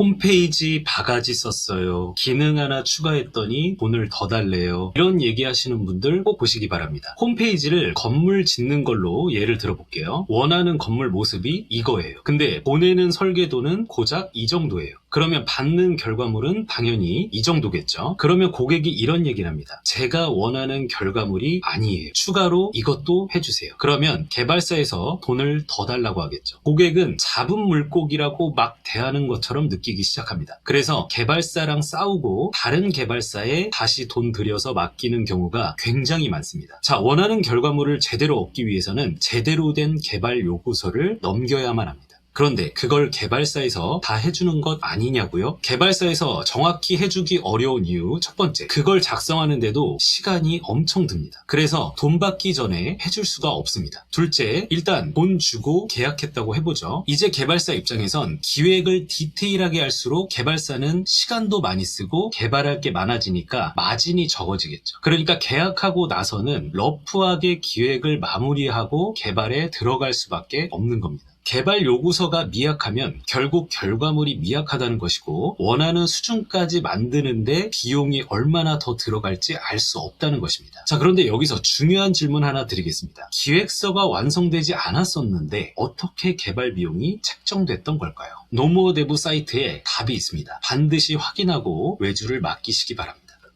홈페이지 바가지 썼어요. 기능 하나 추가했더니 돈을 더 달래요. 이런 얘기하시는 분들 꼭 보시기 바랍니다. 홈페이지를 건물 짓는 걸로 예를 들어볼게요. 원하는 건물 모습이 이거예요. 근데 보내는 설계도는 고작 이 정도예요. 그러면 받는 결과물은 당연히 이 정도겠죠. 그러면 고객이 이런 얘기를 합니다. 제가 원하는 결과물이 아니에요. 추가로 이것도 해주세요. 그러면 개발사에서 돈을 더 달라고 하겠죠. 고객은 잡은 물고기라고 막 대하는 것처럼 느끼기 시작합니다. 그래서 개발사랑 싸우고 다른 개발사에 다시 돈 들여서 맡기는 경우가 굉장히 많습니다. 자, 원하는 결과물을 제대로 얻기 위해서는 제대로 된 개발 요구서를 넘겨야만 합니다. 그런데 그걸 개발사에서 다 해주는 것 아니냐고요? 개발사에서 정확히 해주기 어려운 이유 첫 번째, 그걸 작성하는데도 시간이 엄청 듭니다. 그래서 돈 받기 전에 해줄 수가 없습니다. 둘째, 일단 돈 주고 계약했다고 해보죠. 이제 개발사 입장에선 기획을 디테일하게 할수록 개발사는 시간도 많이 쓰고 개발할 게 많아지니까 마진이 적어지겠죠. 그러니까 계약하고 나서는 러프하게 기획을 마무리하고 개발에 들어갈 수밖에 없는 겁니다. 개발 요구서가 미약하면 결국 결과물이 미약하다는 것이고 원하는 수준까지 만드는데 비용이 얼마나 더 들어갈지 알 수 없다는 것입니다. 자, 그런데 여기서 중요한 질문 하나 드리겠습니다. 기획서가 완성되지 않았었는데 어떻게 개발 비용이 책정됐던 걸까요? 노모데브 사이트에 답이 있습니다. 반드시 확인하고 외주를 맡기시기 바랍니다.